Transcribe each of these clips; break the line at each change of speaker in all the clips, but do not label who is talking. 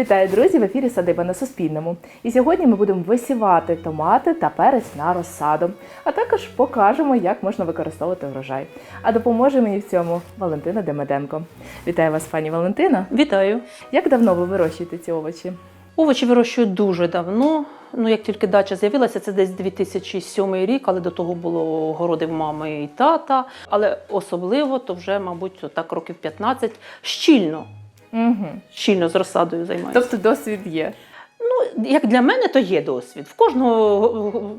Вітаю, друзі! В ефірі Садиба на Суспільному. І сьогодні ми будемо висівати томати та перець на розсаду, а також покажемо, як можна використовувати врожай. А допоможе мені в цьому Валентина Демеденко. Вітаю вас, пані Валентина.
Вітаю.
Як давно ви вирощуєте ці овочі?
Овочі вирощую дуже давно. Ну, як тільки дача з'явилася, це десь 2007 рік, але до того було городи в мами і тата. Але особливо, то вже, мабуть, так років 15 щільно,
Угу.
щільно з розсадою займаюся.
Тобто досвід є.
Ну, як для мене, то є досвід. В кожного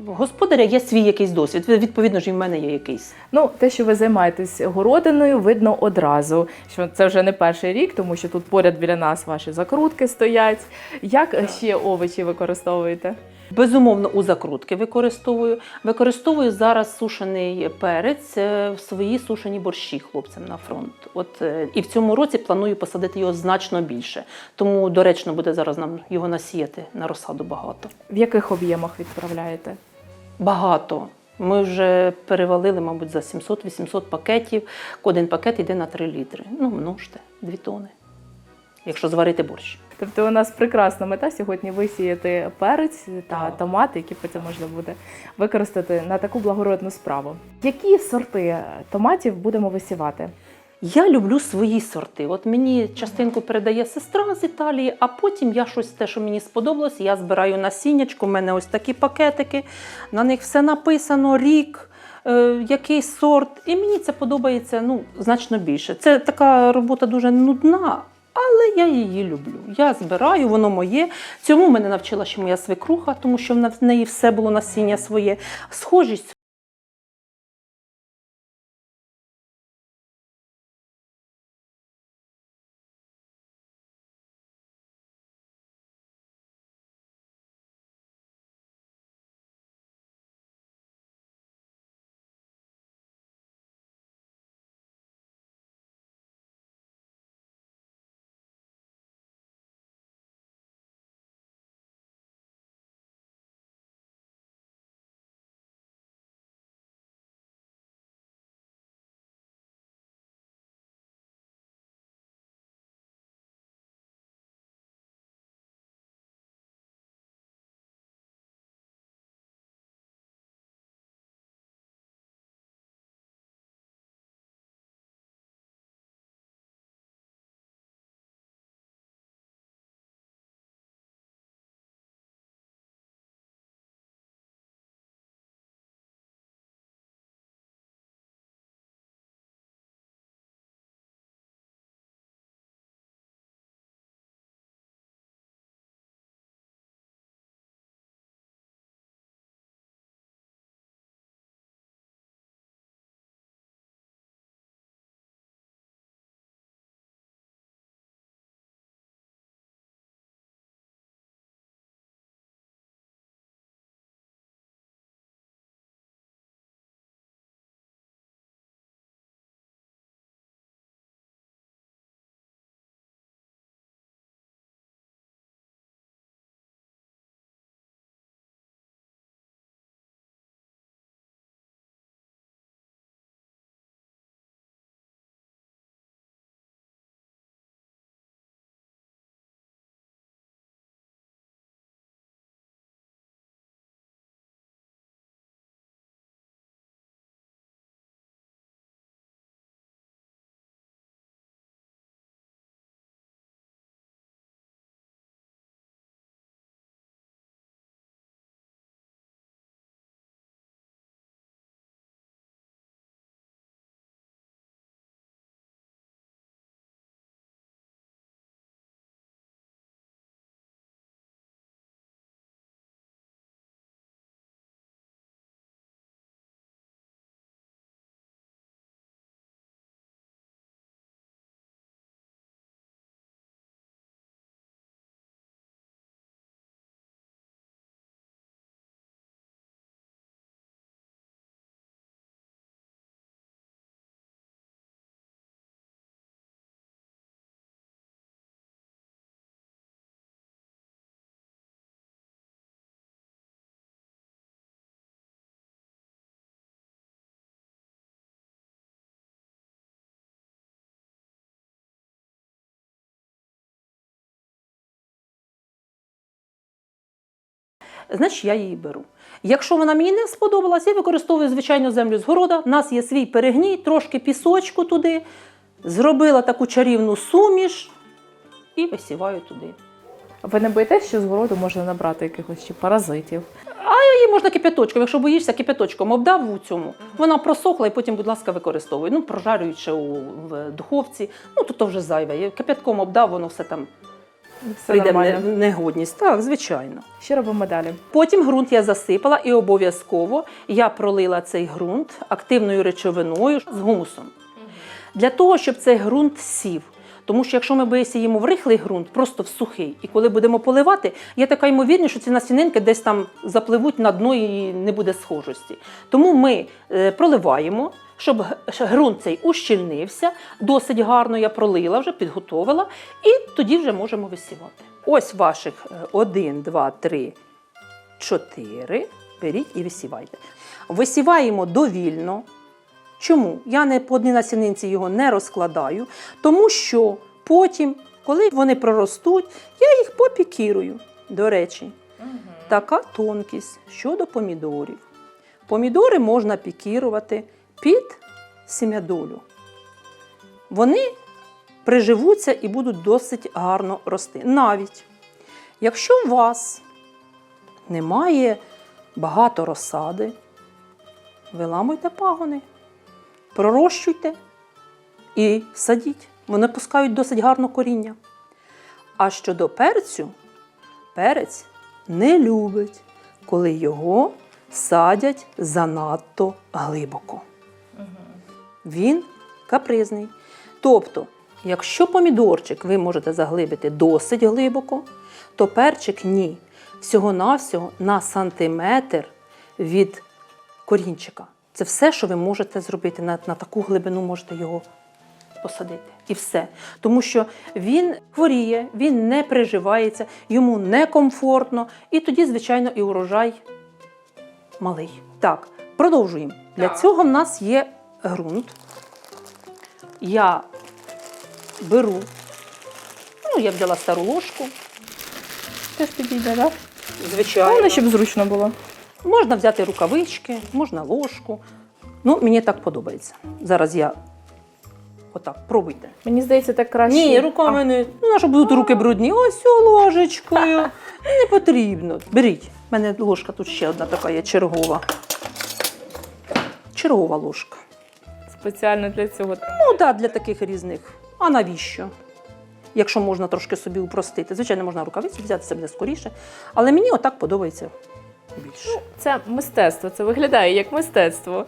господаря є свій якийсь досвід. Відповідно ж, і в мене є якийсь.
Ну, те, що ви займаєтесь городиною, видно одразу, що це вже не перший рік, тому що тут поряд біля нас ваші закрутки стоять. Як ще овочі використовуєте?
Безумовно, у закрутки використовую. Використовую зараз сушений перець е, в свої сушені борщі хлопцям на фронт. От е, і в цьому році планую посадити його значно більше. Тому доречно буде зараз нам його насіяти на розсаду багато.
В яких об'ємах відправляєте?
Багато. Ми вже перевалили, мабуть, за 700-800 пакетів. Один пакет йде на 3 літри. Ну, множте, 2 тони. Якщо зварити борщ.
Тобто у нас прекрасна мета сьогодні висіяти перець та томати, які потім можна буде використати на таку благородну справу. Які сорти томатів будемо висівати?
Я люблю свої сорти. От мені частинку передає сестра з Італії, а потім я щось те, що мені сподобалось, я збираю насіннячку. У мене ось такі пакетики, на них все написано, рік. е, Який сорт, і мені це подобається ну, значно більше. Це така робота дуже нудна, але я її люблю. Я збираю, воно моє. Цьому мене навчила ще моя свекруха, тому що в неї все було насіння своє. Схожість значить я її беру. Якщо вона мені не сподобалась, я використовую звичайну землю з города. У нас є свій перегній, трошки пісочку туди, зробила таку чарівну суміш і висіваю туди.
Ви не боїтесь, що з городу можна набрати якихось чи паразитів?
Її можна кипяточком, якщо боїшся, кипяточком обдав у цьому, вона просохла і потім, будь ласка, використовуй. Ну, прожарюючи у в духовці, ну тут то вже зайве. Кипятком обдав, воно все там прийде
нормально.
негодність. Так, звичайно.
Що робимо далі?
Потім ґрунт я засипала і обов'язково я пролила цей ґрунт активною речовиною з гумусом. Для того, щоб цей ґрунт сів. Тому що якщо ми висіємо в рихлий ґрунт, просто в сухий, і коли будемо поливати, є така ймовірність, що ці насінинки десь там запливуть на дно і не буде схожості. Тому ми е, проливаємо, щоб ґрунт цей ущільнився, досить гарно я пролила, вже підготовила, і тоді вже можемо висівати. Ось ваших е, 1, 2, 3, 4. Беріть і висівайте. Висіваємо довільно. Чому? Я не по одній насінинці його не розкладаю, тому що потім, коли вони проростуть, я їх попікірую. До речі, така тонкість щодо помідорів. Помідори можна пікірувати під сім'ядолю. Вони приживуться і будуть досить гарно рости. Навіть якщо у вас немає багато розсади, виламуйте пагони, пророщуйте і садіть. Вони пускають досить гарно коріння. А щодо перцю, перець не любить, коли його садять занадто глибоко. Він капризний. Тобто, якщо помідорчик ви можете заглибити досить глибоко, то перчик ні. Всього-навсього на сантиметр від корінчика. Це все, що ви можете зробити. На, на таку глибину можете його посадити. І все. Тому що він хворіє, він не приживається, йому некомфортно, і тоді, звичайно, і урожай малий. Так, продовжуємо. Для цього в нас є ґрунт. Я беру, ну, я взяла стару ложку.
Теж підійде, так?
Звичайно.
Головне, щоб зручно було.
Можна взяти рукавички, можна ложку. Ну, мені так подобається. Зараз я отак, пробуйте.
Мені здається, так краще.
Ні, руками не. Ну, на що будуть руки брудні? Ось ложечкою. Не потрібно. Беріть. У мене ложка тут ще одна така є чергова. Чергова ложка.
Спеціально для цього.
Ну, так, для таких різних. А навіщо? Якщо можна трошки собі упростити. Звичайно, можна рукавиці взяти, це буде скоріше. Але мені отак подобається більше.
Це мистецтво, це виглядає як мистецтво.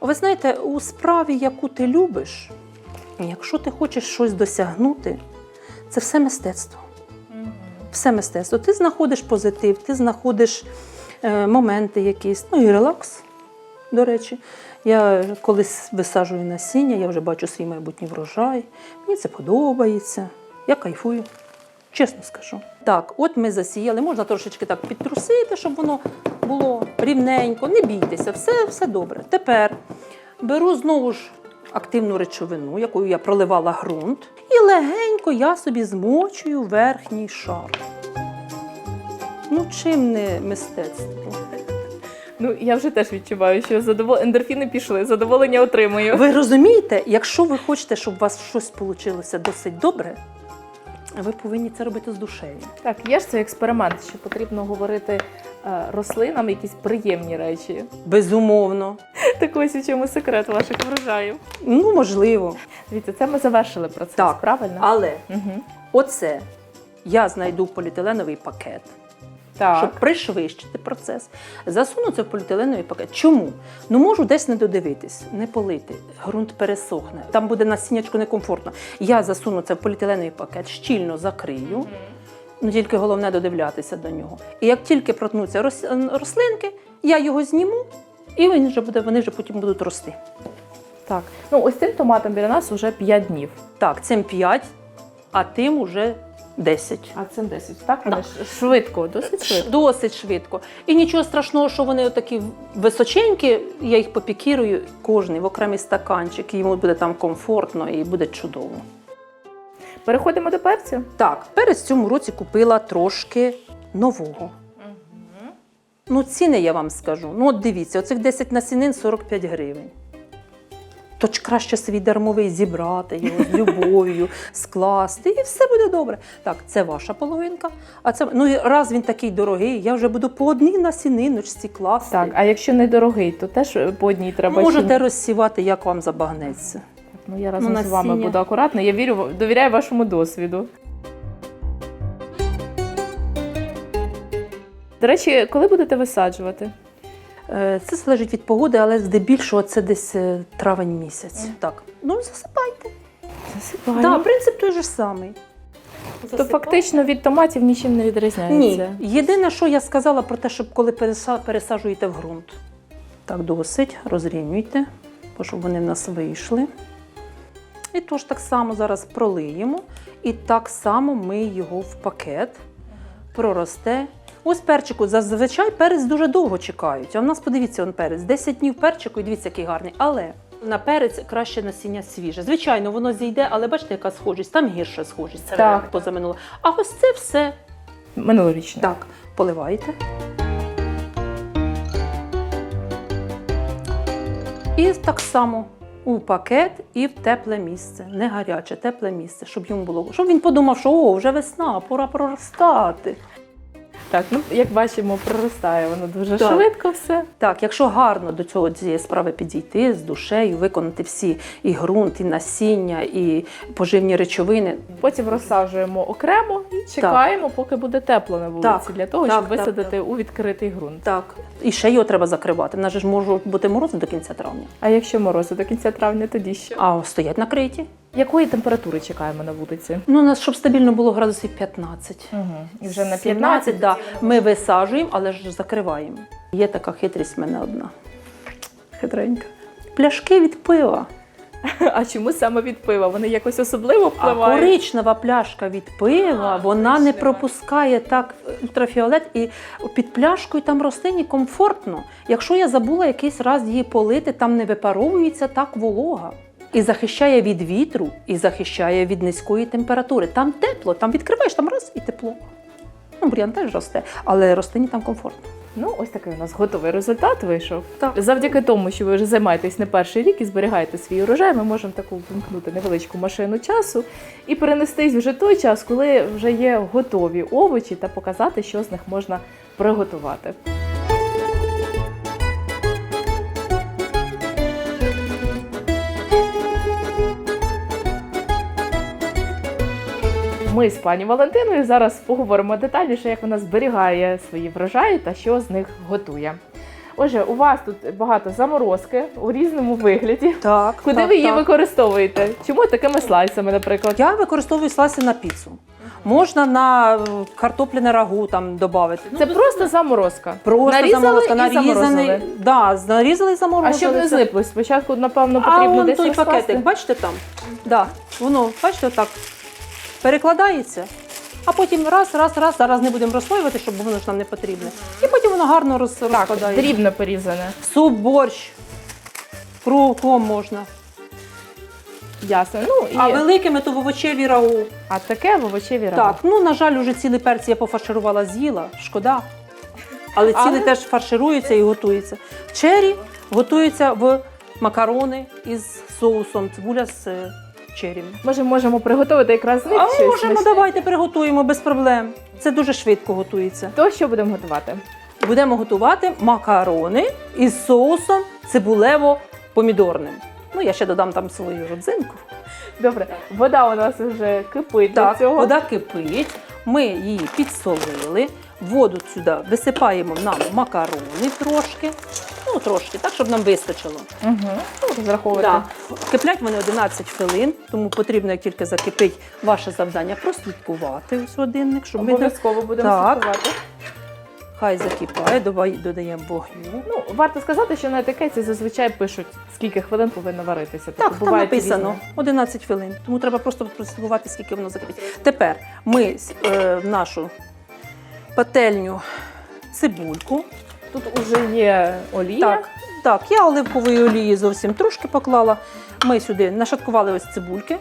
Ви знаєте, у справі, яку ти любиш, якщо ти хочеш щось досягнути, це все мистецтво. Все мистецтво. Ти знаходиш позитив, ти знаходиш е, моменти якісь, ну і релакс, до речі. Я колись висаджую насіння, я вже бачу свій майбутній врожай. Мені це подобається. Я кайфую, чесно скажу. Так, от ми засіяли, можна трошечки так підтрусити, щоб воно було рівненько. Не бійтеся, все, все добре. Тепер беру знову ж активну речовину, якою я проливала ґрунт, і легенько я собі змочую верхній шар. Ну, чим не мистецтво?
Ну, я вже теж відчуваю, що задовол... ендорфіни пішли, задоволення отримую.
Ви розумієте, якщо ви хочете, щоб у вас щось вийшло досить добре, ви повинні це робити з душею.
Так, є ж цей експеримент, що потрібно говорити е, рослинам якісь приємні речі.
Безумовно.
Так ось у чому секрет ваших врожаїв.
Ну, можливо.
Дивіться, це ми завершили процес,
Так.
правильно?
Але
Угу.
оце я знайду поліетиленовий пакет,
Так.
щоб пришвидшити процес. Засуну це в поліетиленовий пакет. Чому? Ну можу десь не додивитись, не полити. Ґрунт пересохне. Там буде насіннячко некомфортно. Я засуну це в поліетиленовий пакет, щільно закрию. Ну тільки головне додивлятися до нього. І як тільки протнуться рослинки, я його зніму, і він вже буде, вони вже потім будуть рости.
так. Ну, ось цим томатом біля нас вже 5 днів.
Так, цим 5, а тим уже 10.
А цим 10. Так,
Да.
швидко, досить швидко.
Досить швидко. І нічого страшного, що вони такі височенькі, я їх попікірую кожний в окремий стаканчик, і йому буде там комфортно і буде чудово.
Переходимо до перцю.
Так, перець в цьому році купила трошки нового. Ну, ціни я вам скажу. Ну, от дивіться, оцих 10 насінин 45 гривень. То краще свій дармовий зібрати його з любов'ю, скласти, і все буде добре. Так, це ваша половинка. А це ну і раз він такий дорогий, я вже буду по одній насіниночці класти.
Так, а якщо недорогий, то теж по одній треба.
Можете
чи-
розсівати, як вам забагнеться.
Ну, я разом
Ну,
з вами буду акуратна. Я вірю, довіряю вашому досвіду. До речі, коли будете висаджувати?
Е, Це залежить від погоди, але здебільшого це десь е, травень місяць. Так. Ну, засипайте.
Засипаю.
Так, принцип той же самий.
То фактично від томатів нічим не
Ні.
відрізняється.
Єдине, що я сказала про те, щоб коли переса- пересаджуєте в ґрунт. Так, досить, розрівнюйте, бо щоб вони в нас вийшли. І тож так само зараз пролиємо. І так само ми його в пакет проросте. Ось перчику, зазвичай перець дуже довго чекають. А в нас, подивіться, он перець. 10 днів перчику, і дивіться, який гарний. Але на перець краще насіння свіже. Звичайно, воно зійде, але бачите, яка схожість, там гірша схожість. Це
Так.
позаминуло. А ось це все
Минулорічне.
так, поливайте. І так само у пакет і в тепле місце. Не гаряче, тепле місце, щоб йому було. Щоб він подумав, що о, вже весна, пора проростати.
Так, ну як бачимо, проростає воно дуже
Так.
швидко все.
Так, якщо гарно до цього цієї справи підійти з душею, виконати всі і ґрунт, і насіння, і поживні речовини.
Потім розсаджуємо окремо і чекаємо, поки буде тепло на вулиці,
Так,
для того,
так,
щоб
так,
висадити у відкритий ґрунт.
Так. І ще його треба закривати. В нас же ж можуть бути морози до кінця травня.
А якщо морози до кінця травня, тоді що?
А стоять накриті.
Якої температури чекаємо на вулиці?
Ну, у нас, щоб стабільно було градусів 15.
Угу. І вже на
17,
15?
да. Ми висаджуємо, але ж закриваємо. Є така хитрість в мене одна. Хитренька. Пляшки від пива.
А чому саме від пива? Вони якось особливо
А
впливають?
коричнева пляшка від пива, вона не пропускає так ультрафіолет, і під пляшкою там рослині комфортно. Якщо я забула якийсь раз її полити, там не випаровується так волога. І захищає від вітру, і захищає від низької температури. Там тепло, там відкриваєш, там раз і тепло. Ну, бур'ян теж росте, але рослині там комфортно.
Ну, ось такий у нас готовий результат вийшов.
Так.
Завдяки тому, що ви вже займаєтесь не перший рік і зберігаєте свій урожай, ми можемо таку вимкнути невеличку машину часу і перенестись вже той час, коли вже є готові овочі, та показати, що з них можна приготувати. Ми з пані Валентиною зараз поговоримо детальніше, як вона зберігає свої врожаї та що з них готує. Отже, у вас тут багато заморозки у різному вигляді.
Так.
Куди
так,
ви її
так.
використовуєте? Чому такими слайсами, наприклад?
Я використовую слайси на піцу. Можна на е, картопляне рагу там додати.
Це просто заморозка.
Просто
нарізали
заморозка,
і заморозили.
Да, нарізали і
А щоб не злиплось, спочатку, напевно, потрібно
вон
десь
той
розкласти.
пакетик, бачите там? Да, воно, бачите, отак перекладається, а потім раз, раз, раз, зараз не будемо розслоювати, щоб воно ж нам не потрібне. І потім воно гарно роз,
Так,
розкладається.
дрібно порізане.
Суп, борщ, кругом можна.
Ясно. Ну, і...
А великими то в овочеві рагу.
а таке в овочеві
Так,
рагу.
ну на жаль, уже цілий перці я пофарширувала, з'їла, шкода. Але
Але-
цілий теж фарширується і готується. Чері готується в макарони із соусом, цибуля з е, черрями.
Може, можемо приготувати якраз з них
А
щось
можемо,
смачне?
давайте приготуємо без проблем. Це дуже швидко готується.
То що будемо готувати?
Будемо готувати макарони із соусом цибулево-помідорним. Ну, я ще додам там свою родзинку.
Добре, вода у нас вже кипить
Так,
до цього.
вода кипить, ми її підсолили, воду сюди висипаємо нам макарони трошки, ну трошки, так, щоб нам вистачило.
Угу. Ну, розраховувати.
Да. Киплять вони 11 хвилин, тому потрібно, як тільки закипить, ваше завдання прослідкувати ось годинник, щоб ми не...
Обов'язково будемо
Так.
слідкувати.
хай закипає, давай додаємо вогню.
Ну, варто сказати, що на етикеті зазвичай пишуть, скільки хвилин повинно варитися. Тобто
Так, там
бувають
написано
різні.
11 хвилин, тому треба просто прослідкувати, скільки воно закипить. Тепер ми е, в нашу пательню цибульку.
Тут уже є олія.
Так, так, я оливкової олії зовсім трошки поклала. Ми сюди нашаткували ось цибульки.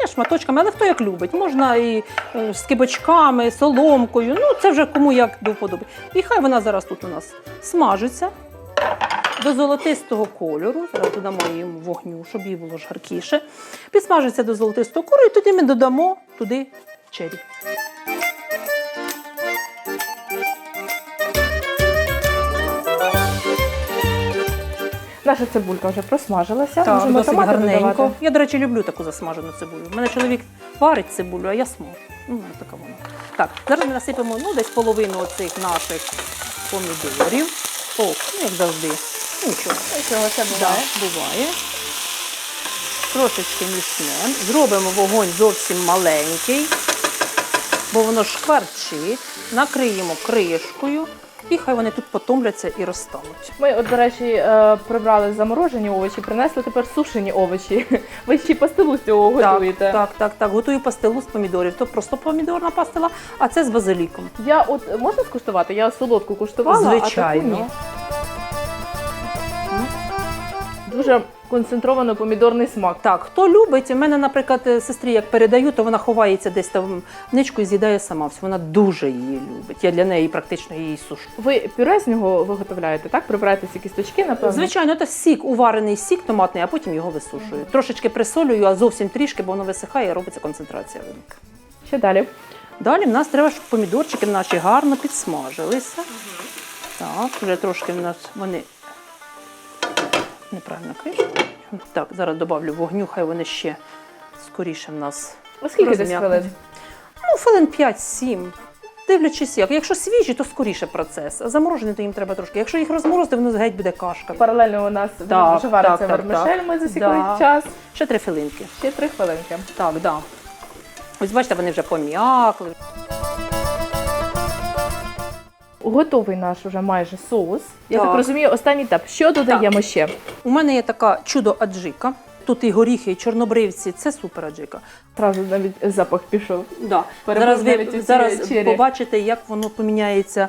Я шматочками, але хто як любить. Можна і е, з кибочками, соломкою. Ну, це вже кому як до вподоби. І хай вона зараз тут у нас смажиться до золотистого кольору. Зараз додамо її вогню, щоб їй було жаркіше. Підсмажиться до золотистого кольору, і тоді ми додамо туди чері.
Наша цибулька вже просмажилася.
Так,
Можемо
досить
томати
гарненько.
додавати.
Я, до речі, люблю таку засмажену цибулю. У мене чоловік варить цибулю, а я смажу. Ну, така вона. Так, зараз ми насипемо ну, десь половину оцих наших помідорів. О, ну, як завжди. Нічого.
Нічого, це
Да,
буває.
буває. Трошечки міцнемо. Зробимо вогонь зовсім маленький, бо воно шкварчить. Накриємо кришкою і хай вони тут потомляться і розтануть.
Ми, от, до речі, е, прибрали заморожені овочі, принесли тепер сушені овочі. Ви ще й пастилу з цього готуєте.
так, так, так. Готую пастилу з помідорів. То просто помідорна пастила, а це з базиліком.
Я от можна скуштувати? Я солодку куштувала,
Звичайно.
а таку ні. Дуже концентровано помідорний смак.
Так, хто любить, у мене, наприклад, е, сестрі, як передаю, то вона ховається десь там в ничку і з'їдає сама. Всю. Вона дуже її любить. Я для неї практично її сушу.
Ви пюре з нього виготовляєте, так? Прибираєте ці кісточки, напевно?
Звичайно, це сік, уварений сік томатний, а потім його висушую. Трошечки присолюю, а зовсім трішки, бо воно висихає і робиться концентрація велика.
Що далі?
Далі в нас треба, щоб помідорчики наші гарно підсмажилися. Так, вже трошки в нас вони неправильно кришка. Так, зараз додавлю вогню, хай вони ще скоріше в нас.
О скільки десь хвилин?
Ну, хвилин 5-7. Дивлячись, як. Якщо свіжі, то скоріше процес. А заморожені, то їм треба трошки. Якщо їх розморозити, воно геть буде кашка.
Паралельно у нас
Так,
вже вариться
так, так,
вермишель,
так.
ми засікли
Да.
час.
Ще три хвилинки.
Ще три хвилинки.
Так, да. Ось бачите, вони вже пом'якли.
Готовий наш уже майже соус. Я так,
Так.
розумію, останній етап. Що додаємо ще?
У мене є така чудо аджика. Тут і горіхи, і чорнобривці. Це супер аджика.
Зразу навіть запах пішов.
Да. Зараз ви зараз побачите, як воно поміняється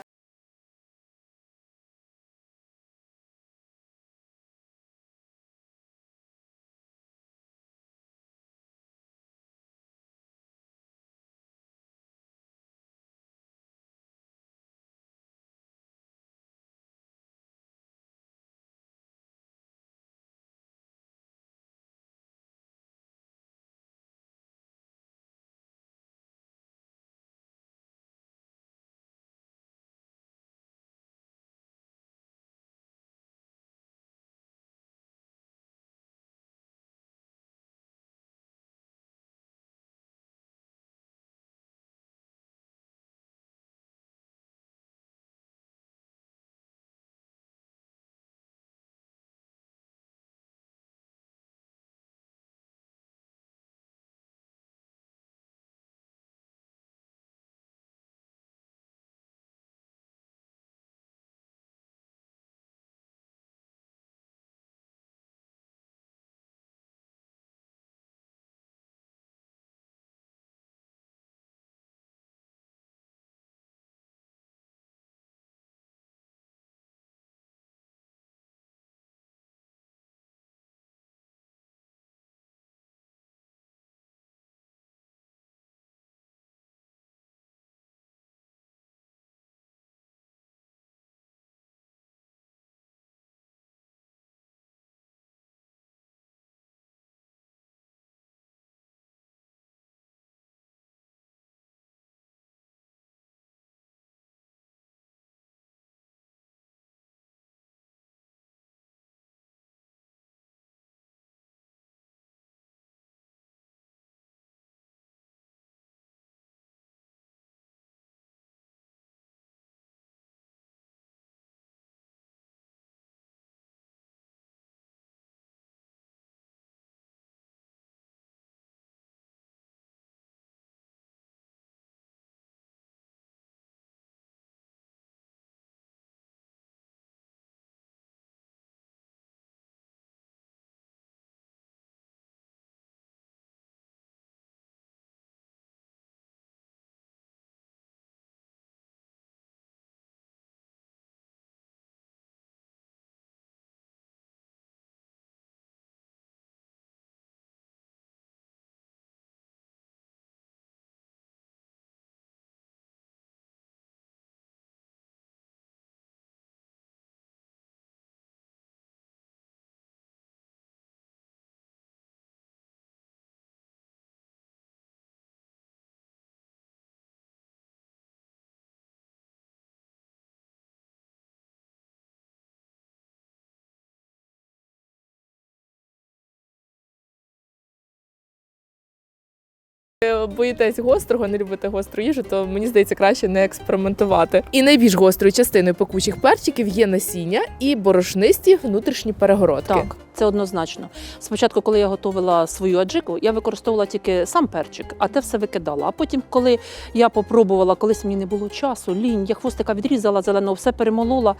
боїтесь гострого, не любите гостру їжу, то мені здається, краще не експериментувати. І найбільш гострою частиною пекучих перчиків є насіння і борошнисті внутрішні перегородки.
Так, це однозначно. Спочатку, коли я готувала свою аджику, я використовувала тільки сам перчик, а те все викидала. А потім, коли я попробувала, колись мені не було часу, лінь, я хвостика відрізала зеленого, все перемолола.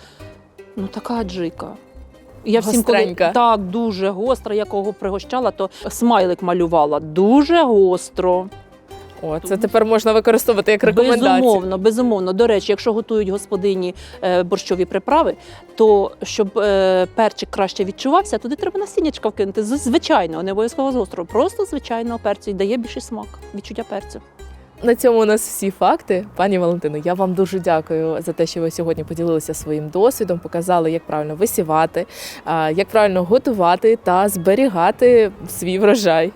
Ну така аджика. Я всім коли
Гостренька.
так дуже гостра, я кого пригощала, то смайлик малювала. Дуже гостро.
О, це тепер можна використовувати як рекомендацію.
Безумовно, безумовно. До речі, якщо готують господині е, борщові приправи, то щоб е, перчик краще відчувався, туди треба насіннячка вкинути. З- Звичайно, не обов'язково з гострого, просто звичайного перцю і дає більший смак, відчуття перцю.
На цьому у нас всі факти. Пані Валентино, я вам дуже дякую за те, що ви сьогодні поділилися своїм досвідом, показали, як правильно висівати, як правильно готувати та зберігати свій врожай.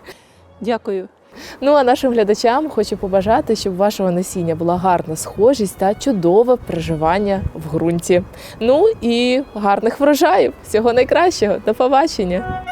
Дякую.
Ну а нашим глядачам хочу побажати, щоб вашого насіння була гарна схожість та чудове проживання в ґрунті. Ну і гарних врожаїв. Всього найкращого. До побачення.